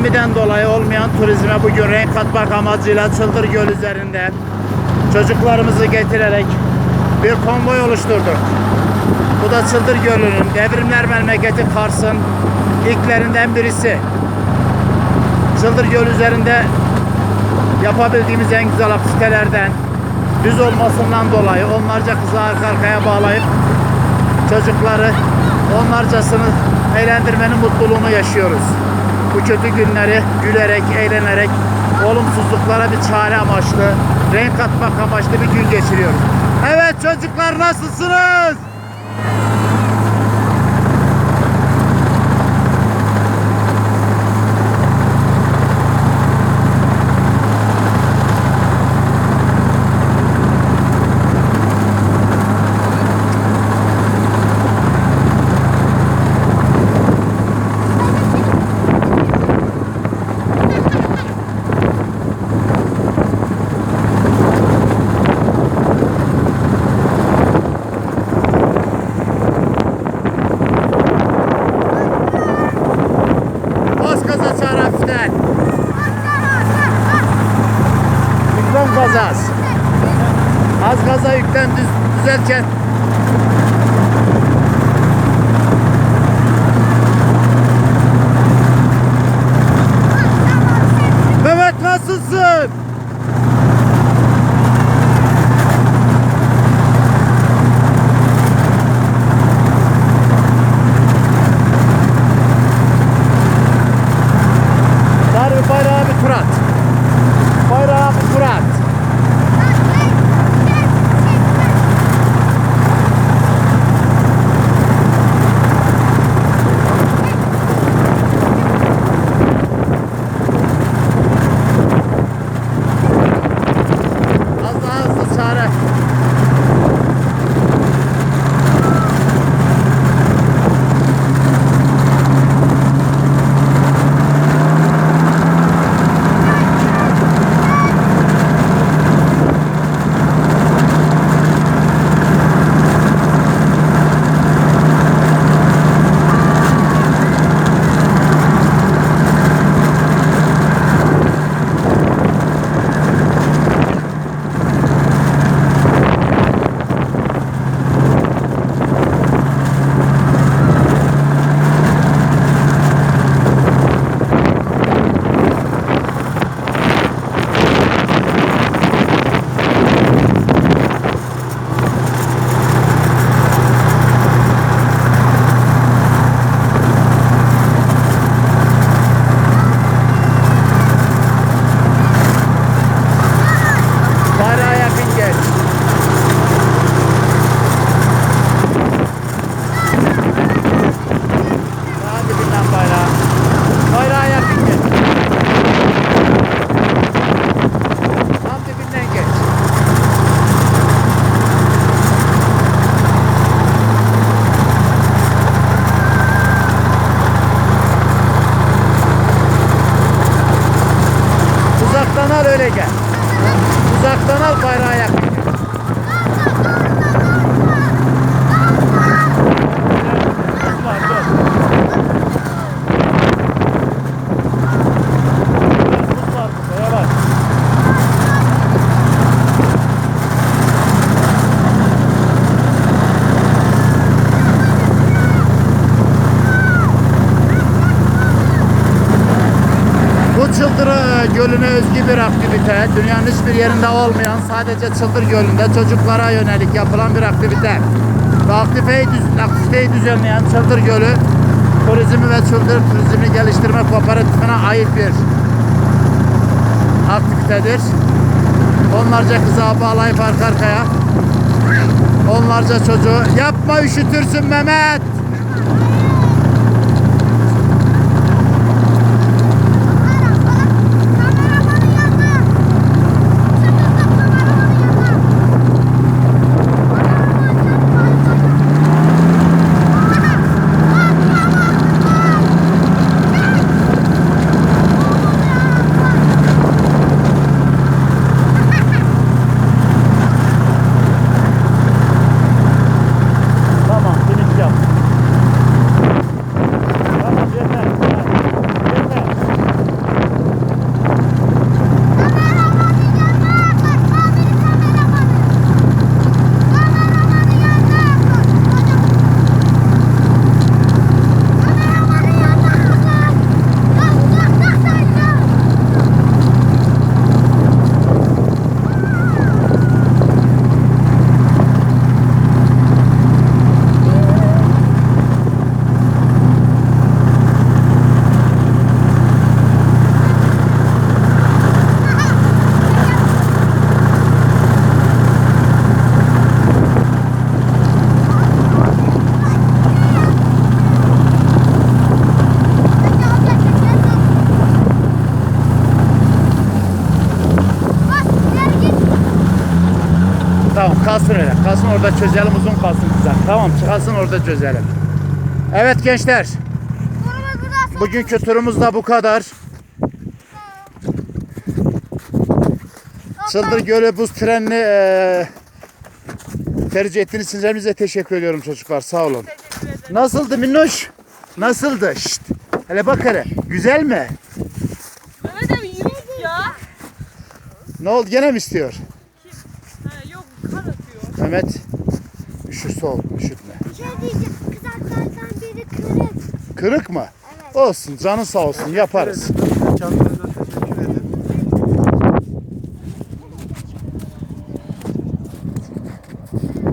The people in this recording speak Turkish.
pandemiden dolayı olmayan turizme bugün renk katmak amacıyla Çıldır Göl üzerinde çocuklarımızı getirerek bir konvoy oluşturduk. Bu da Çıldır Gölü'nün devrimler memleketi Kars'ın ilklerinden birisi. Çıldır Göl üzerinde yapabildiğimiz en güzel aktivitelerden düz olmasından dolayı onlarca kızı arka arkaya bağlayıp çocukları onlarcasını eğlendirmenin mutluluğunu yaşıyoruz. Bu kötü günleri gülerek, eğlenerek, olumsuzluklara bir çare amaçlı, renk katmak amaçlı bir gün geçiriyoruz. Evet çocuklar nasılsınız? Gaza az. Az gaza yüklen düz, düzeltken. Mehmet nasılsın? Öyle gel. Uzaktan al bayrağı yakın. Bu Çıldır Gölü'ne özgü bir aktivite. Dünyanın hiçbir yerinde olmayan sadece Çıldır Gölü'nde çocuklara yönelik yapılan bir aktivite. Ve aktiviteyi, düz- aktiviteyi düzenleyen Çıldır Gölü Turizmi ve Çıldır Turizmi Geliştirme Kooperatifine ait bir aktivitedir. Onlarca kıza bağlayıp arka arkaya onlarca çocuğu yapma üşütürsün Mehmet. Kalsın öyle. Kalsın orada çözelim uzun kalsın güzel. Tamam kalsın orada çözelim. Evet gençler. Bugünkü turumuz da bu kadar. Çıldır Gölü buz trenini eee tercih ettiğiniz için hepinize teşekkür ediyorum çocuklar. Sağ olun. Nasıldı Minnoş? Nasıldı? Şşt. Hele bak hele. Güzel mi? Mehmet abi yürü ya. Ne oldu? Gene mi istiyor? Mehmet. Üşürse ol. Üşütme. Bir şey diyeceğim. Kızaklardan biri kırık. Kırık mı? Evet. Olsun. Canın sağ olsun. Yaparız.